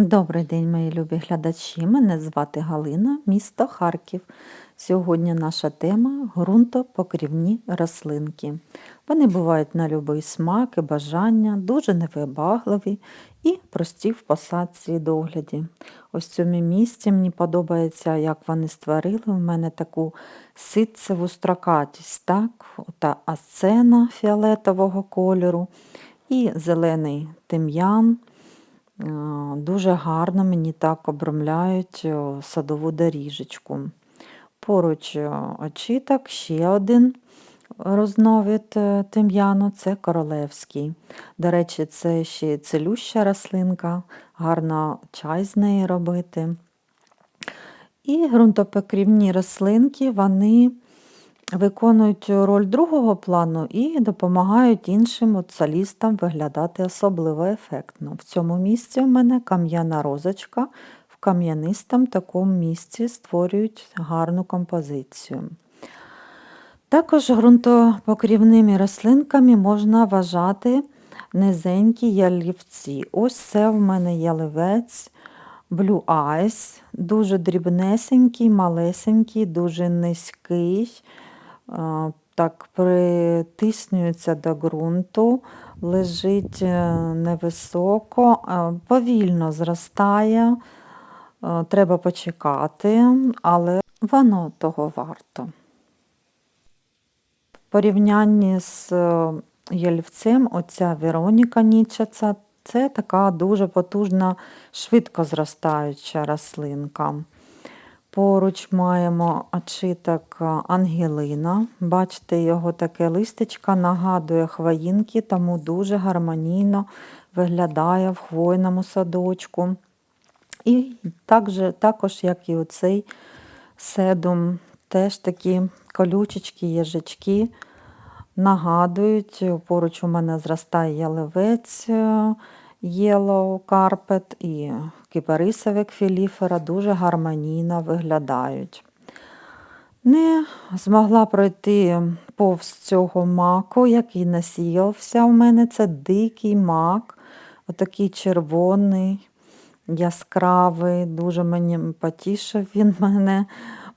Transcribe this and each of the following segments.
Добрий день, мої любі глядачі. Мене звати Галина, місто Харків. Сьогодні наша тема ґрунтопокрівні рослинки. Вони бувають на будь-який смак і бажання, дуже невибагливі і прості в посадці і догляді. Ось цьому місці мені подобається, як вони створили в мене таку ситцеву строкатість, так? та асцена фіолетового кольору і зелений тим'ян. Е, Дуже гарно мені так обрамляють е, садову доріжечку. Поруч е, очіток ще один розновид тим'яну це королевський. До речі, це ще целюща рослинка, гарно чай з неї робити. І ґрунтопокрівні рослинки, вони виконують роль другого плану і допомагають іншим солістам виглядати особливо ефектно. В цьому місці в мене кам'яна розочка, в кам'янистому такому місці створюють гарну композицію. Також ґрунтопокрівними рослинками можна вважати низенькі ялівці. Ось це в мене яливець Blue Eyes, дуже дрібнесенький, малесенький, дуже низький так притиснюється до ґрунту, лежить е, невисоко, повільно зростає, е, треба почекати, але воно того варто. В порівнянні з е, ялівцем, оця Вероніка Нічаця, це така дуже потужна, швидко зростаюча рослинка. Поруч маємо очиток Ангелина. Бачите, його таке листечко нагадує хвоїнки, тому дуже гармонійно виглядає в хвойному садочку. І також, також як і оцей седум, теж такі колючечки, їжачки нагадують, поруч у мене зростає яливець. Yellow Carpet і кипарисові квіліфера дуже гармонійно виглядають. Не змогла пройти повз цього маку, який насіявся у мене. Це дикий мак, отакий червоний, яскравий, дуже мені потішив він мене.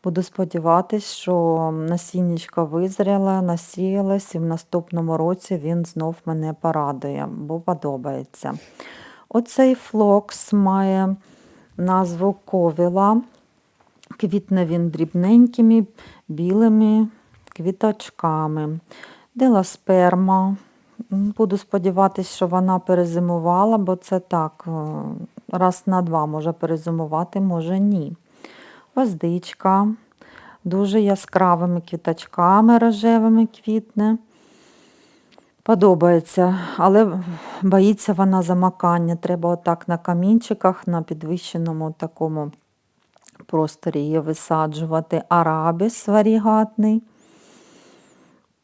Буду сподіватися, що насіннячко визріло, насіялось, і в наступному році він знов мене порадує, бо подобається. Оцей флокс має назву ковіла. Квітне він дрібненькими білими квіточками. Деласперма. Буду сподіватися, що вона перезимувала, бо це так, е, раз на два може перезимувати, може ні гвоздичка, дуже яскравими квіточками рожевими квітне. Подобається, але боїться вона замакання. Треба отак на камінчиках, на підвищеному такому просторі її висаджувати. Арабіс варігатний.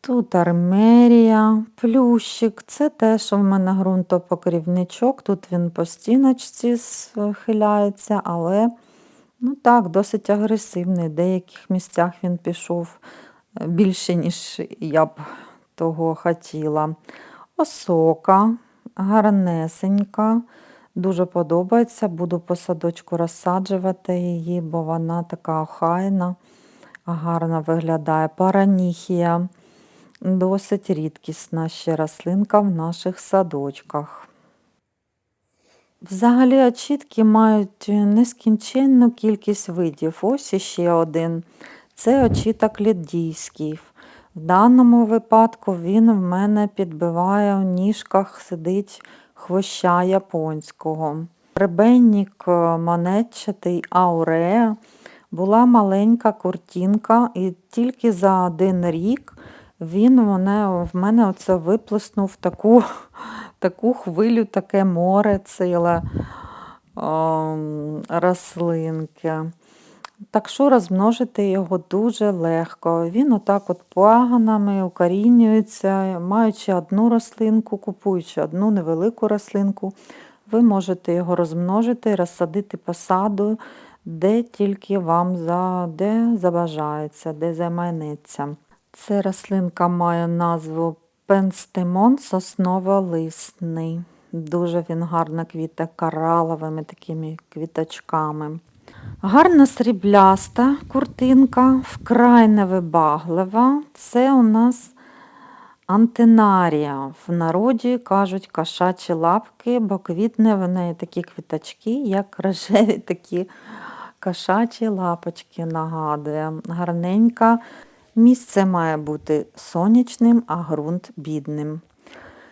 Тут армерія, плющик. Це теж у мене ґрунтопокрівничок. Тут він по стіночці схиляється, але Ну так, досить агресивний. В деяких місцях він пішов е, більше, ніж я б того хотіла. Осока, гарнесенька, дуже подобається. Буду по садочку розсаджувати її, бо вона така охайна, гарно виглядає. Параніхія, досить рідкісна ще рослинка в наших садочках. Взагалі очітки мають нескінченну кількість видів. Ось іще один. Це очіток лідійський. В даному випадку він в мене підбиває в ніжках, сидить хвоща японського. Ребенник монетчатий ауреа була маленька куртінка, і тільки за один рік він мене, в мене оце виплеснув таку таку хвилю, таке море ціле о, рослинки. Так що розмножити його дуже легко. Він отак от паганами укорінюється, маючи одну рослинку, купуючи одну невелику рослинку, ви можете його розмножити і розсадити посаду, де тільки вам за, де забажається, де замайнеться. Ця рослинка має назву пенстемон сосноволисний. Дуже він гарно квіте кораловими такими квіточками. Гарна срібляста куртинка, вкрай невибаглива. Це у нас антенарія. В народі кажуть кошачі лапки, бо квітне в неї такі квіточки, як рожеві такі кошачі лапочки нагадує. Гарненька. Місце має бути сонячним, а ґрунт бідним.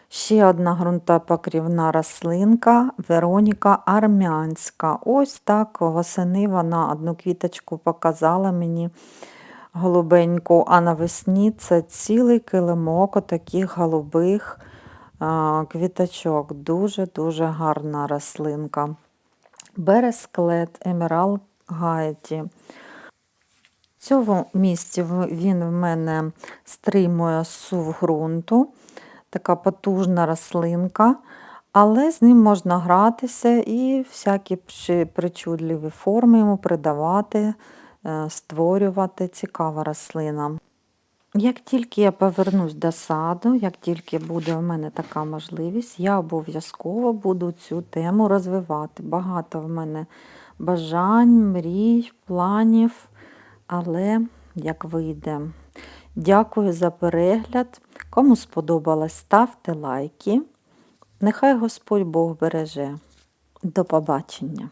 Ще одна ґрунтопокрівна рослинка Вероніка Армянська. Ось так восени вона одну квіточку показала мені голубеньку, а навесні це цілий килимок таких голубих квіточок. Дуже-дуже гарна рослинка. Бересклет, Емерал Гайті. В цьому місці він в мене стримує сув ґрунту, така потужна рослинка, але з ним можна гратися і всякі причудливі форми йому придавати, е, створювати. Цікава рослина. Як тільки я повернусь до саду, як тільки буде в мене така можливість, я обов'язково буду цю тему розвивати. Багато в мене бажань, мрій, планів, але як вийде. Дякую за перегляд. Кому сподобалось, ставте лайки. Нехай Господь Бог береже. До побачення!